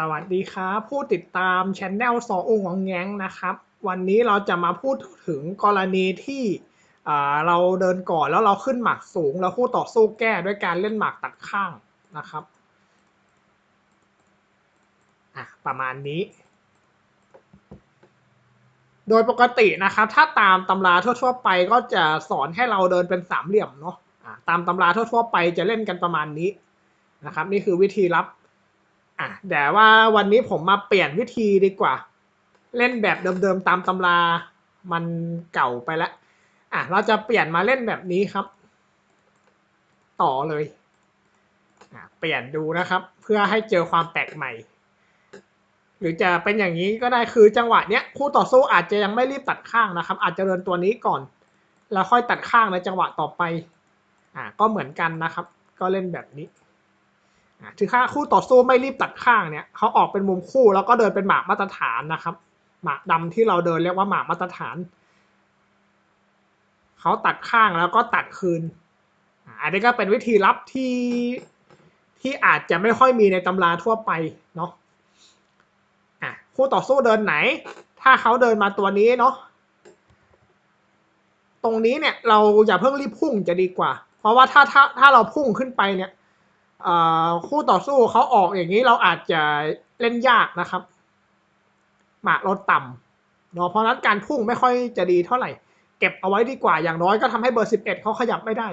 สวัสดีครับผู้ติดตามช anel ซอองงแงงนะครับ วันนี้เราจะมาพูดถึงกรณีที่เราเดินก่อนแล้วเราขึ้นหมากสูง แล้วคู่ต่อสู้แก้ด้วยการเล่นหมากตัดข้างนะครับอะประมาณนี้ โดยปกตินะครับถ้าตามตำราทั่วๆไปก็จะสอนให้เราเดินเป็นสามเหลี่ยมเนาะะตามตำราทั่วๆไปจะเล่นกันประมาณนี้นะครับนี่คือวิธีรับ อะแต่ว่าวันนี้ผมมาเปลี่ยนวิธีดีกว่า เล่นแบบเดิมๆตามตำรา มันเก่าไปแล้วอะเราจะเปลี่ยนมาเล่นแบบนี้ครับ ต่อเลยอะเปลี่ยนดูนะครับ เพื่อให้เจอความแปลกใหม่ หรือจะเป็นอย่างนี้ก็ได้คือจังหวะเนี้ยคู่ต่อสู้อาจจะยังไม่รีบตัดข้างนะครับ อาจจะเดินตัวนี้ก่อน แล้วค่อยตัดข้างในจังหวะต่อไปอะก็เหมือนกันนะครับ ก็เล่นแบบนี้ ถือค่าคู่ต่อสู้ไม่รีบตัดข้างเนี่ยเขาออกเป็นมุมคู่แล้วก็เดินเป็นหมากมาตรฐานนะครับ หมากดำที่เราเดินเรียกว่าหมากมาตรฐานเขาตัดข้างแล้วก็ตัดคืนอันนี้ก็เป็นวิธีรับที่ที่อาจจะไม่ค่อยมีในตำราทั่วไปเนาะอะคู่ต่อสู้เดินไหน ถ้าเขาเดินมาตัวนี้เนาะตรงนี้เนี่ยเราอย่าเพิ่งรีบพุ่งจะดีกว่า เพราะว่าถ้าถ้าถ้าเราพุ่งขึ้นไปเนี่ย คู่ต่อสู้เขาออกอย่างนี้เราอาจจะเล่นยากนะครับ หมากลดต่ำเนาะเพราะนั้นการพุ่งไม่ค่อยจะดีเท่าไหร่ เก็บเอาไว้ดีกว่าอย่างน้อยก็ทำให้เบอร์สิบเอ็ดเขาขยับไม่ได้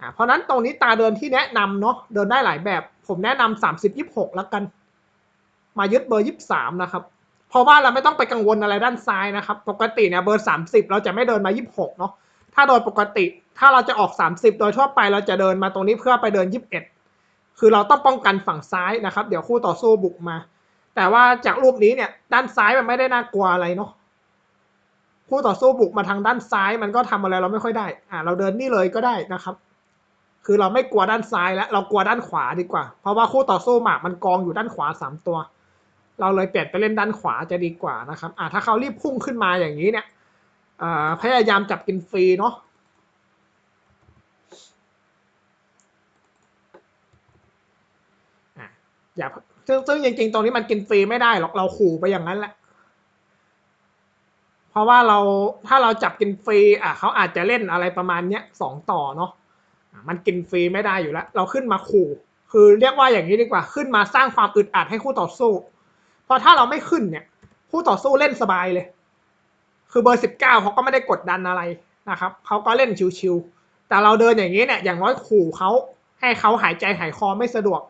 อ่าเพราะนั้นตรงนี้ตาเดินที่แนะนำเนาะเดินได้หลายแบบ ผมแนะนำสามสิบยี่หกแล้วกัน มายึดเบอร์ยี่สามนะครับ เพราะว่าเราไม่ต้องไปกังวลอะไรด้านซ้ายนะครับ ปกติเนี่ยเบอร์สามสิบเราจะไม่เดินมายี่หกเนาะถ้าโดยปกติ ถ้าเราจะออกสามสิบโดยทั่วไปเราจะเดินมาตรงนี้เพื่อไปเดินยี่สิบเอ็ด คือเราต้องป้องกันฝั่งซ้ายนะครับ เดี๋ยวคู่ต่อสู้บุกมา แต่ว่าจากรูปนี้เนี่ย ด้านซ้ายมันไม่ได้น่ากลัวอะไรเนาะคู่ต่อสู้บุกมาทางด้านซ้ายมันก็ทำอะไรเราไม่ค่อยได้ อ่าเราเดินนี่เลยก็ได้นะครับ คือเราไม่กลัวด้านซ้ายแล้วเรากลัวด้านขวาดีกว่า เพราะว่าคู่ต่อสู้หมากมันกองอยู่ด้านขวาสามตัว เราเลยเปลี่ยนไปเล่นด้านขวาจะดีกว่านะครับ อ่าถ้าเขารีบพุ่งขึ้นมาอย่างนี้เนี่ยอ่าพยายามจับกินฟรีเนาะ อย่าซึ่งซึ่งจริงๆตรงนี้มันกินฟรีไม่ได้หรอกเราขู่ไปอย่างนั้นแหละ เพราะว่าเราถ้าเราจับกินฟรีอะเขาอาจจะเล่นอะไรประมาณเนี้ยสองต่อเนาะมันกินฟรีไม่ได้อยู่แล้ว เราขึ้นมาขู่ คือเรียกว่าอย่างนี้ดีกว่า ขึ้นมาสร้างความอึดอัดให้คู่ต่อสู้เพราะถ้าเราไม่ขึ้นเนี่ย คู่ต่อสู้เล่นสบายเลย คือเบอร์สิบเก้าเขาก็ไม่ได้กดดันอะไรนะครับเขาก็เล่นชิวๆแต่เราเดินอย่างนี้เนี่ยอย่างน้อยขู่เขาให้เขาหายใจหายคอไม่สะดวก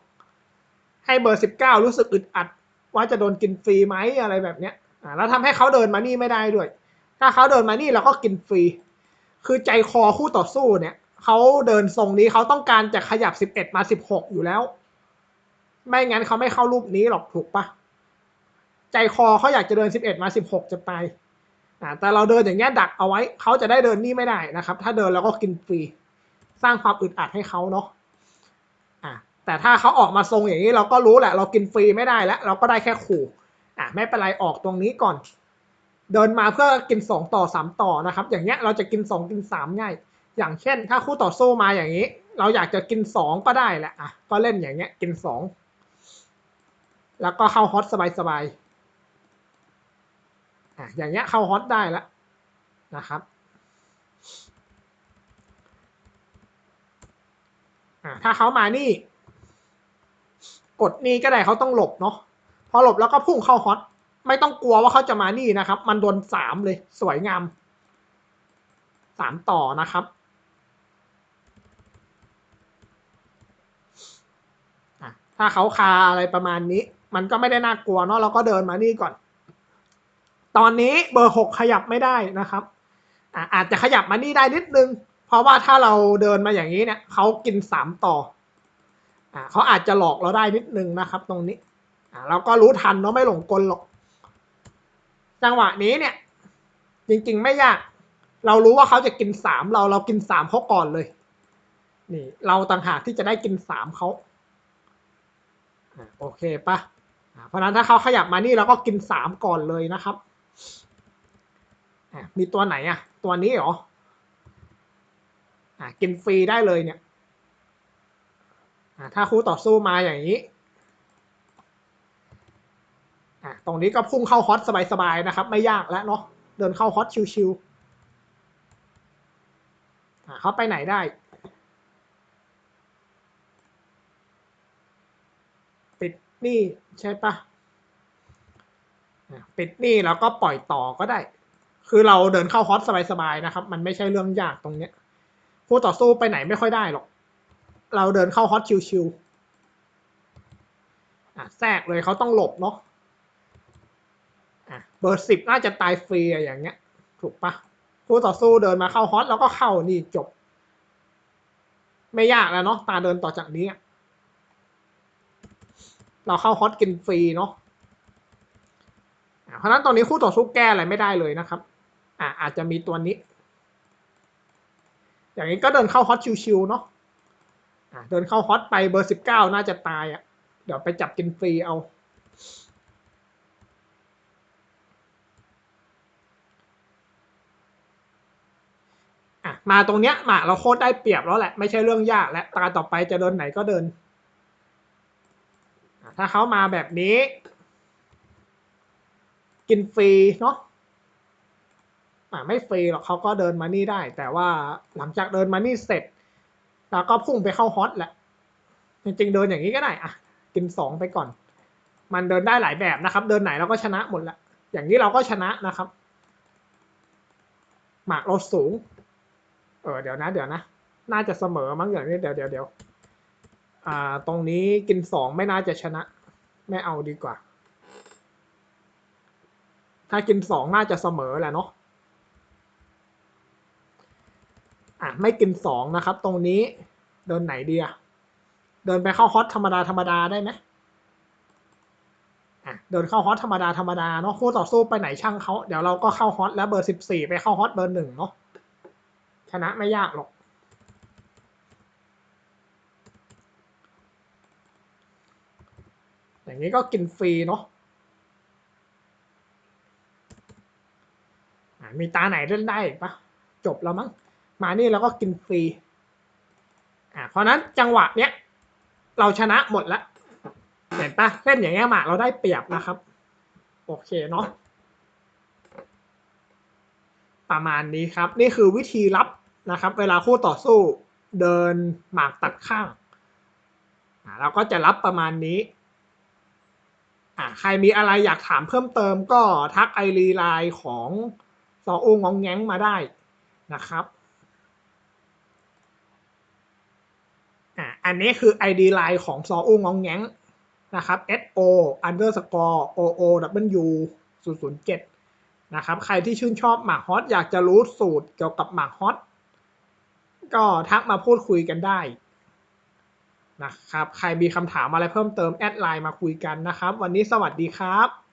ให้เบอร์สิบเก้ารู้สึกอึดอัด ว่าจะโดนกินฟรีไหมอะไรแบบเนี้ยอ่าแล้วทำให้เขาเดินมานี่ไม่ได้ด้วย ถ้าเขาเดินมานี่เราก็กินฟรี คือใจคอคู่ต่อสู้เนี่ยเขาเดินทรงนี้เขาต้องการจะขยับสิบเอ็ดมาสิบหกอยู่แล้ว ไม่งั้นเขาไม่เข้ารูปนี้หรอกถูกปะใจคอเขาอยากจะเดินสิบเอ็ดมาสิบหกจะไปอ่าแต่เราเดินอย่างเงี้ยดักเอาไว้เขาจะได้เดินนี่ไม่ได้นะครับ ถ้าเดินแล้วก็กินฟรี สร้างความอึดอัดให้เขาเนาะ แต่ถ้าเขาออกมาทรงอย่างนี้เราก็รู้แหละ เรากินฟรีไม่ได้แล้วเราก็ได้แค่ขู่อะไม่เป็นไรออกตรงนี้ก่อน เดินมาเพื่อกินสองต่อสามต่อนะครับ อย่างเงี้ยเราจะกินสองกินสามง่าย อย่างเช่น ถ้าคู่ต่อสู้มาอย่างนี้ เราอยากจะกินสองก็ได้แหละอะก็เล่นอย่างเงี้ยกินสองแล้วก็เข้าฮอตสบายๆอะอย่างเงี้ยเข้าฮอตได้แล้วนะครับอะถ้าเขามานี่ กดนี่ก็ได้เขาต้องหลบเนาะพอหลบแล้วก็พุ่งเข้าฮอตไม่ต้องกลัวว่าเขาจะมานี่นะครับ มันโดนสามเลยสวยงามสามต่อนะครับถ้าเขาคาอะไรประมาณนี้ มันก็ไม่ได้น่ากลัวเนาะเราก็เดินมานี่ก่อน ตอนนี้เบอร์หกขยับไม่ได้นะครับอาอาจจะขยับมานี่ได้นิดนึง เพราะว่าถ้าเราเดินมาอย่างนี้เนี่ยเขากินสามต่อ อ่าเขาอาจจะหลอกเราได้นิดนึงนะครับ ตรงนี้อ่าเราก็รู้ทันเนาะไม่หลงกลหรอก จังหวะนี้เนี่ย จริงๆไม่ยาก เรารู้ว่าเขาจะกินสามเราเรากินสามเขาก่อนเลย นี่ เราต่างหากที่จะได้กินสามเขาโอเคปะเพราะนั้นถ้าเขาขยับมานี่เราก็กินสามก่อนเลยนะครับมีตัวไหนอะ ตัวนี้เหรออกินฟรีได้เลยเนี่ย ถ้าคู่ต่อสู้มาอย่างนี้ตรงนี้ก็พุ่งเข้าฮอตสบายๆนะครับ ไม่ยากแล้วเนาะเดินเข้าฮอตชิวๆเขาไปไหนได้ ปิดนี่ใช่ปะปิดนี่แล้วก็ปล่อยต่อก็ได้ คือเราเดินเข้าฮอตสบายๆนะครับ มันไม่ใช่เรื่องยากตรงเนี้ยคู่ต่อสู้ไปไหนไม่ค่อยได้หรอก เราเดินเข้าฮอตชิวๆอะแทรกเลยเขาต้องหลบเนาะะเบอร์สิบน่าจะตายฟรีอย่างเงี้ย ถูกปะคู่ต่อสู้เดินมาเข้าฮอตแล้วก็เข้านี่จบ ไม่ยากแล้วเนาะตาเดินต่อจากนี้ เราเข้าฮอตกินฟรีเนาะเพราะนั้นตอนนี้คู่ต่อสู้แก้อะไรไม่ได้เลยนะครับอะอาจจะมีตัวนี้ อย่างนี้ก็เดินเข้าฮอตชิวๆเนาะ เดินเข้าฮอตไปเบอร์สิบเก้าน่าจะตายอะ เดี๋ยวไปจับกินฟรีเอา อะ มาตรงเนี้ยมาเราโคตรได้เปรียบแล้วแหละ ไม่ใช่เรื่องยากและตาต่อไปจะเดินไหนก็เดิน ถ้าเขามาแบบนี้ กินฟรีเนาะอะไม่ฟรีหรอกเขาก็เดินมานี่ได้ แต่ว่าหลังจากเดินมานี่เสร็จ แล้วก็พุ่งไปเข้าฮอตแหละจริงๆเดินอย่างนี้ก็ได้อะกินสองไปก่อน มันเดินได้หลายแบบนะครับ เดินไหนเราก็ชนะหมดละอย่างนี้เราก็ชนะนะครับ หมากเราสูง เออเดี๋ยวนะ เดี๋ยวนะ น่าจะเสมอมั้งอย่างนี้เดี๋ยวเดี๋ยวเดี๋ยวอ่า ตรงนี้กินสองไม่น่าจะชนะ ไม่เอาดีกว่า ถ้ากินสองน่าจะเสมอแหละเนาะ อะไม่กินสองนะครับ ตรงนี้เดินไหนดีอะเดินไปเข้าฮอตธรรมดาธรรมดาได้ไหมอะเดินเข้าฮอตธรรมดาธรรมดาเนาะคู่ต่อสู้ไปไหนช่างเขาเดี๋ยวเราก็เข้าฮอตแล้วเบอร์สิบสี่ไปเข้าฮอตเบอร์หนึ่งเนาะชนะไม่ยากหรอกอย่างนี้ก็กินฟรีเนาะมีตาไหนเล่นได้ปะจบแล้วมั้ง มานี่แล้วก็กินฟรีอ่าเพราะนั้นจังหวะเนี้ยเราชนะหมดแล้วเห็นปะเล่นอย่างเงี้ยหมากเราได้เปรียบนะครับ โอเคเนาะประมาณนี้ครับ นี่คือวิธีรับนะครับ เวลาคู่ต่อสู้เดินหมากตัดข้างอ่าเราก็จะรับประมาณนี้อ่าใครมีอะไรอยากถามเพิ่มเติมก็ทักไอรีไลน์ของซออูงองแง้งมาได้นะครับ อ่า อันนี้คือ ID Line ของซออูงองแงงนะครับ so underscore oo w 007นะครับ ใครที่ชื่นชอบหมากฮอตอยากจะรู้สูตรเกี่ยวกับหมากฮอตก็ทักมาพูดคุยกันได้นะครับ ใครมีคำถามอะไรเพิ่มเติมแอดไลน์มาคุยกันนะครับ วันนี้สวัสดีครับ